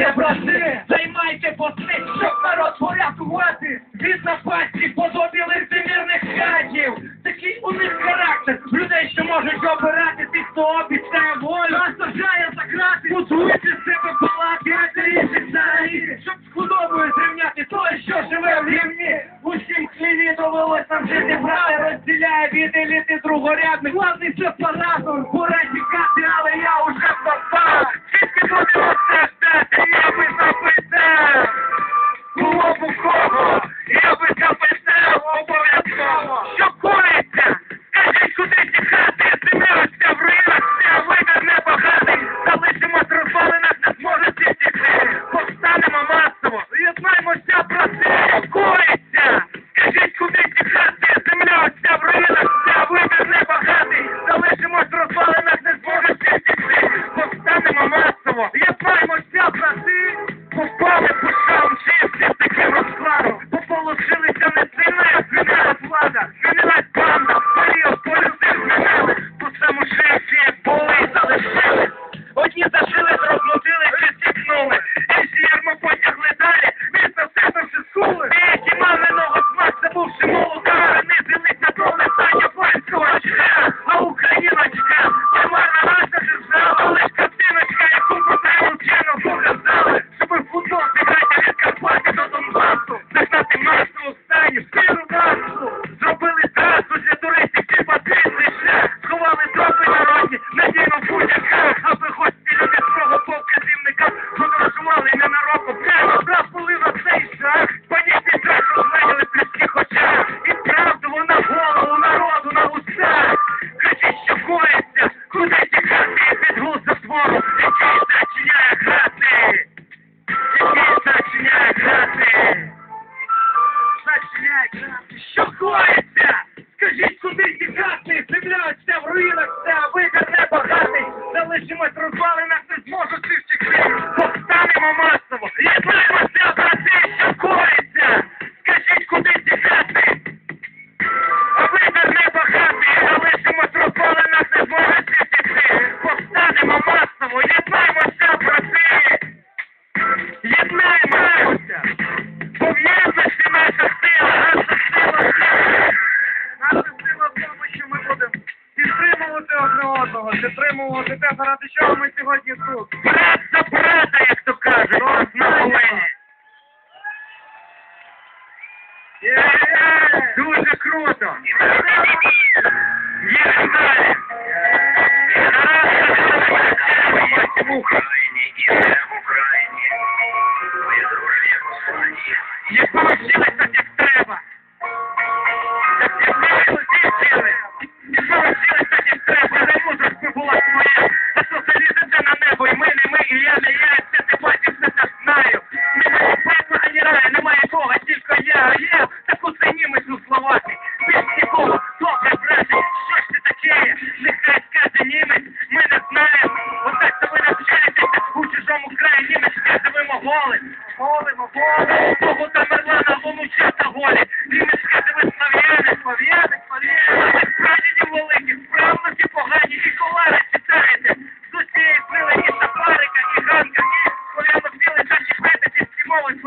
Боже, брати, займайте пости, щоб народ порятувати від напасті подобі лицемірних хатів. Такий у них характер людей, що можуть обирати тих, хто обіцяє волю, а сажає за крати, будуйте з себе палати, а рішиться, щоб з худобою зрівняти той, що живе в рівні. Усім хліві довелося нам жити праве, розділяє від еліти другорядних. Главний сепаратор, пора тікати, але я уже в. ما Дуже круто! Їдемо далі! Як у. Не получилось так, як треба. Так як ми позиції. Не получилось так, як треба. Не мусор би була твоя. Та що це лізете на небо, і ми не ми, і я не я. Це ти бачиш, це так знаю. Немає папа, ані рая, немає Бога, тільки я.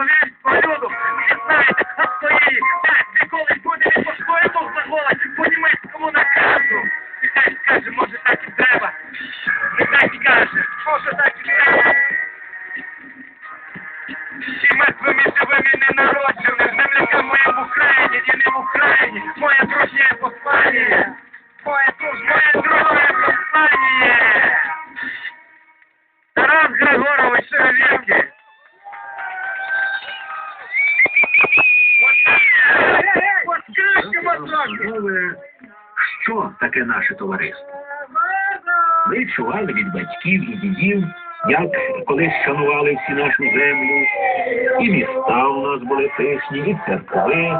con él. що таке наше товариство. Ми чували від батьків і дідів, як колись шанували всі нашу землю, і міста у нас були пишні, і церкви,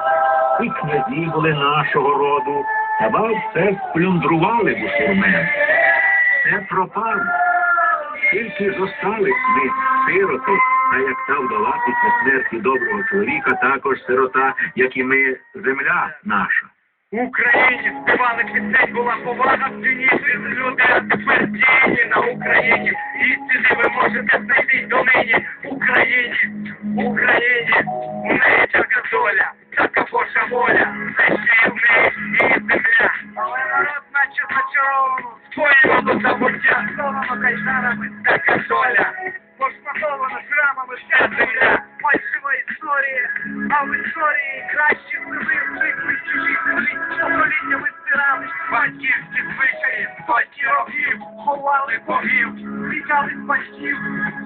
і князі були нашого роду. Та вас все сплюндрували бусурмен. Все пропало. Тільки зостались ми сироти, та як та вдала після смерті доброго чоловіка, також сирота, як і ми, земля наша. В Україні співали пісень, була повага в ціні. Люди тепер діє на Україні. Істини ви можете знайти донині в Україні, Україні, у неї така доля, така Божа воля, це ще є в неї і земля. Але народ, наче зачаровано, споєно до забуття, словами кайданами, така доля, пошматована шрамами вся земля. Втікали з батьків,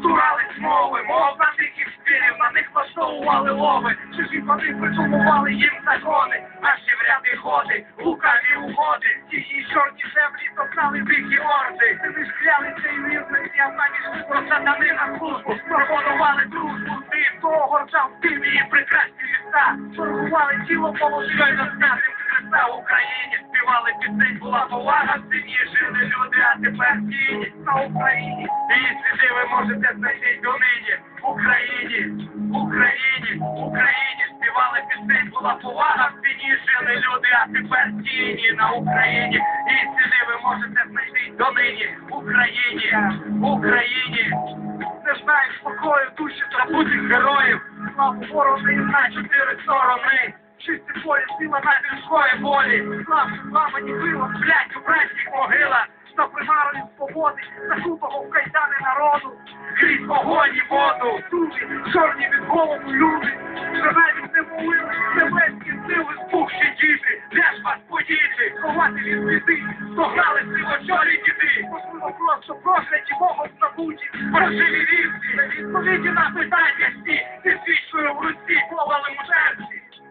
турались мови, мов на диких спірів, на них влаштовували лови, чужі пани придумували їм закони, наші в ряди годи, лукаві угоди, ті її чорні землі топтали дикі орди, ти ж клялися і вірності, а самі про сатани на службу, пропонували дружбу, ти того горчав тим її прекрасні ліса, торгували тіло полосою знатим Христа в Україні, співали пісень, була повага, в сині жили люди, а тепер тіні на Україні. Її сліди ви можете знайти. В Україні, в Україні, в Україні співали пісень, була повага, сині жили люди, а тепер тіні на Україні. Її сліди ви можете знайти донині. Україні, в Україні. Не знаєш спокою, душі забутих героїв. Славу ворогу на чотири сторони. Чисті полі сила на людської волі. Слав зламані крила, блять у братських могилах. За примарою свободи, закутого в кайдани народу. Крізь огонь і воду. Дужі, чорні від голоду люди. Вже навіть не молили, небесні сили спухші діти. Де ж вас подіти? Ховати від біди. Догнали сивочорі діди. Можливо, просто прокляті Богом забуті. Проживі вівці. Відповіді на питання всі. Зі свічкою в руці, полем у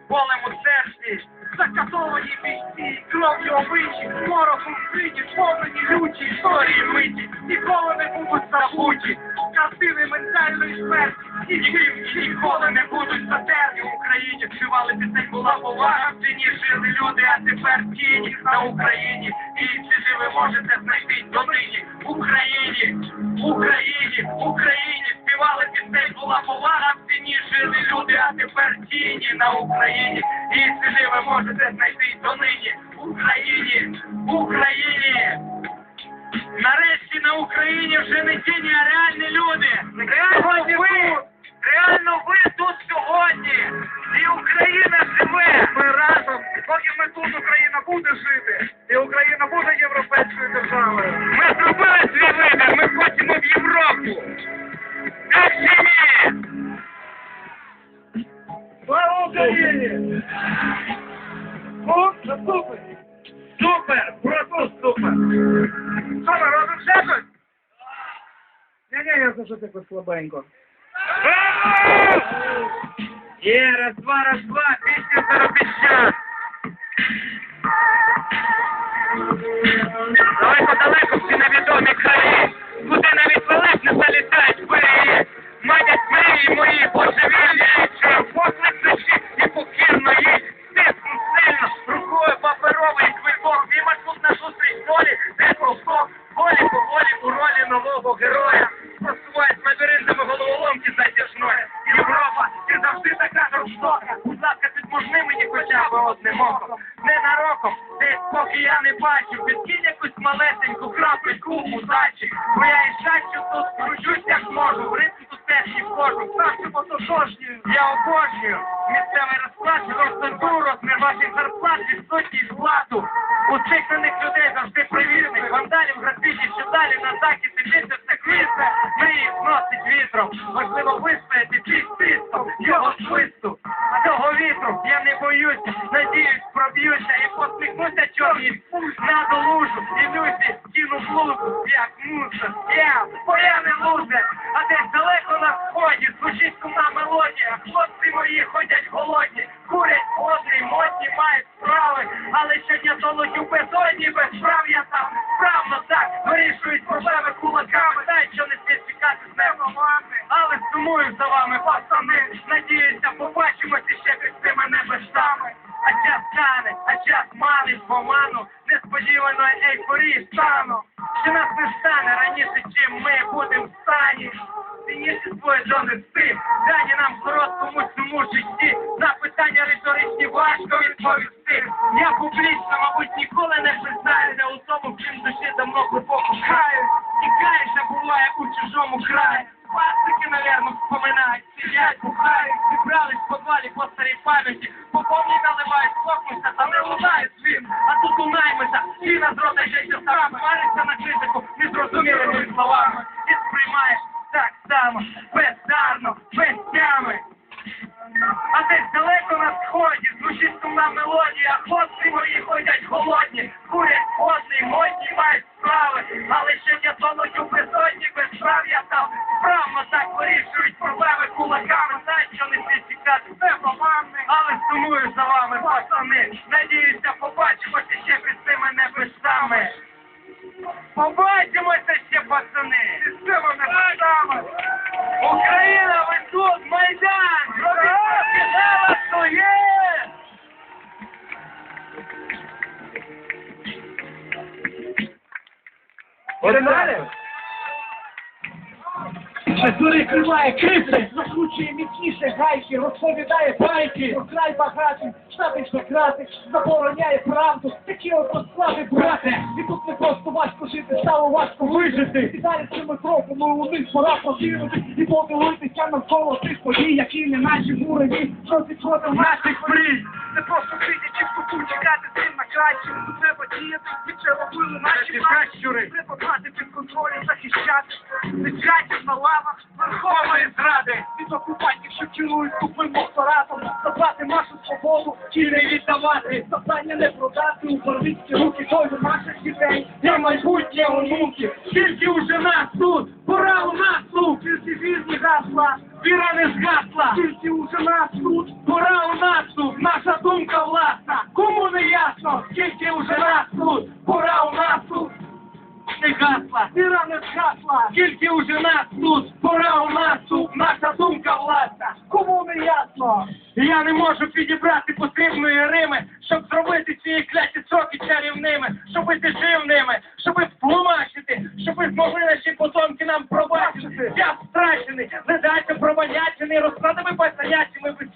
Полем у серці. Закатовані бійці, кров'ю обичі, ворогу сині, повнені люті, історії миті, ніколи не будуть забуті, картини ментальної смерті, які ніколи не будуть затерті в Україні. Співали пісень, була повага, в ціні жили люди, а тепер тіні на Україні. І ці живи можете знайти донині в Україні, в Україні, Україні. Співали пісень, була повага, в ціні жили люди, а тепер тіні на Україні. І ці живи можете знайти донині в Україні, в Україні. Нарешті на Україні вже не тіні, а реальні люди. Реально ви, реально ви тут сьогодні. І Україна живе. Ми разом. Поки ми тут, Україна буде жити. І Україна буде європейською державою. Ми зробили свій вибір, ми хочемо в Європу. Слава Україні! Супер! Супер! Просто супер! Що робимо ще щось? Ні-ні, я за так от слабенько. Є, раз, два, раз, два, пісня заробить час. Далеко-далеко всі невідомі краї, куди навіть велик не залітають пирії. Манять мрії мої божевільні, що поклик душі і покірної. Стисну сильно, рукою паперовий квиток, мій маршрут на зустріч долі, де ковток, волі поволі у ролі нового героя. Просуваюсь лабіринтами головоломки затяжної. Європа, ти завжди така жорстока. Будь ласка, підможни мені хоча б одним оком. Ненароком, десь поки я не бачу, підкинь якусь малесеньку крапельку удачі. Бо я і щастю тут кручусь як можу, в ритм тут теж не вхожу. Ставте потошнюю, я обожнюю. Місцевий розклад, розсаду, розмір ваших зарплат, відсотні складу. цих людей завжди привірних. Вандалів, графіті, що далі на захід Мрії зносить вітром. Можливо, вистояти під тиском його свисту. Цього вітру я не боюся, надіюсь, проб'юся і посміхнуся чорні на долужу. І люсі кину блузу, як муса. Я, бо я не лузер, а десь далеко на сході звучить кума мелодія. Хлопці мої ходять голодні, курять модні, модні мають справи, але щодня толочу безодні, без справ я там справно так вирішують проблеми кулаками. Каю. Тікаєш, а буває у чужому краї. Пастики, наверно, вспоминають. Ці стоять, бухають, зібрались в подвалі по старій пам'яті, по повній наливають, слухнуться, та не лунає свім, а тут лунаємося, і на рота Погнали? Зорі криває крипти, закручує міцніше гайки, розповідає байки, про край багатий, штати штократи, забороняє правду, такі от розклади, брате, і тут не просто важко жити, стало важко вижити. І далі цими кроками у них пора повірити і подивитися навколо тих подій, які не наші бурові, що підходив наших мрій. Не просто сидячи в куту, чекати краще. Треба діяти, це робили наші пращури. Треба брати під контролем, захищати. Лежать на лавах верховної зради. Від окупантів, що керують тупим апаратом. Забрати нашу свободу чи не віддавати. Завдання не продати у бандитські руки долю наших дітей. Для майбутнє онуків. Тільки уже нас тут! Пора у нас тут! Тільки вірні гасла. Віра не згасла! Тільки уже нас тут. Пора у нас тут!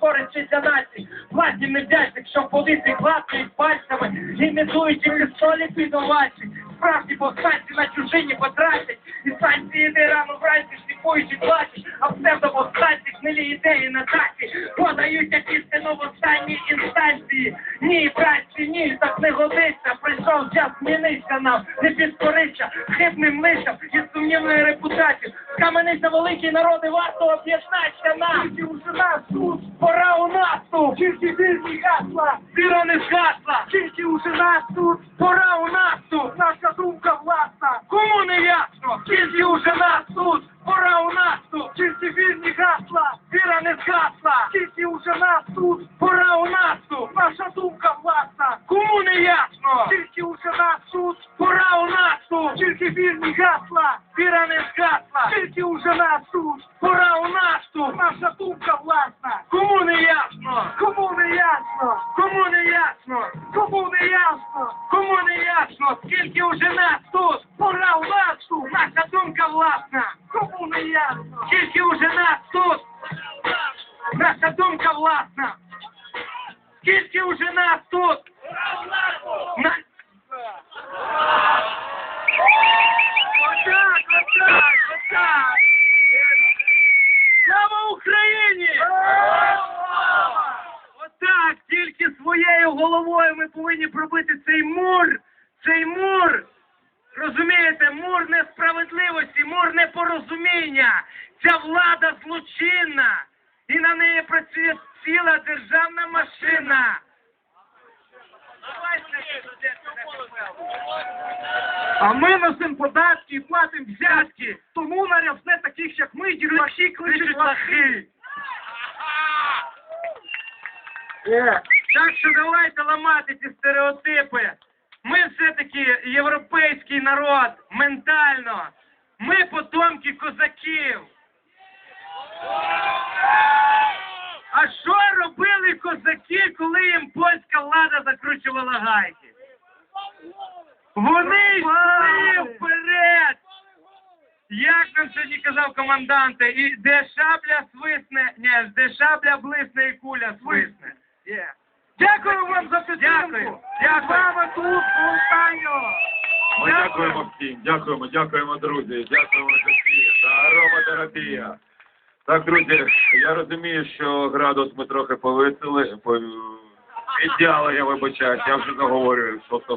Висворичі для націй. Власні невдячних, щоб водити класнуть пальцями, імітуючи пістолі під овачі. Справді повстанці на чужині потратять, і санкції не рано вранці шліфуючи плачуть, а псевдоповстанці гнилі ідеї на таці, подають як істину в останній інстанції. Ні, братці, ні, так не годиться, прийшов час зміниться нам, не підкориться хибним лишам і сумнівною репутацією. Схаменися великі народи, варто об'єднатися нам. Нас тут. Пора у нас тут, Тільки вірні гасла. віра не згасла, Тільки уже нас тут. пора у нас тут, думка власна. Кому не ясно? Тільки уже нас тут! Пора у нас тут! Тільки вірні гасла. Віра не згасла! Тільки уже нас тут. Пора у нас тут! Наша думка власна. Кому не ясно? Тільки уже нас тут. Пора у нас тут! Тільки вірні гасла. Віра не згасла! Тільки уже нас тут. Пора у нас тут! Наша думка власна. Кому не ясно? Кому не ясно? Кому не ясно? Кому не ясно? Кому не ясно? Скільки уже нас тут? Пора у нас тут. Наша думка власна! Кому не ясно? Скільки уже нас тут? Наша думка власна! Скільки уже нас тут? На... Отак, отак! Слава Україні! Отак, тільки своєю головою пробити цей мур, цей мур. Розумієте, мур несправедливості, мур непорозуміння. Ця влада злочинна. І на неї працює ціла державна машина. А ми носимо податки і платимо взятки. Тому нарясне таких, як ми, дірлахи кличуть лахи. Е, Так що давайте ламати ці стереотипи. Ми все-таки європейський народ, ментально. Ми потомки козаків. А що робили козаки, коли їм польська влада закручувала гайки? Вони йшли вперед! Як нам сьогодні казав команданте, і де шабля свисне, ні, де шабля блисне і куля свисне. Дякую вам за підтримку. Дякую, дякую. З вами тут Полтаньо. Ми дякуємо всім, дякуємо, дякуємо, друзі, дякуємо за всі. Та ароматерапія. Так, друзі, я розумію, що градус ми трохи повисили, по- підняли, я вибачаюсь, я вже заговорюю, 6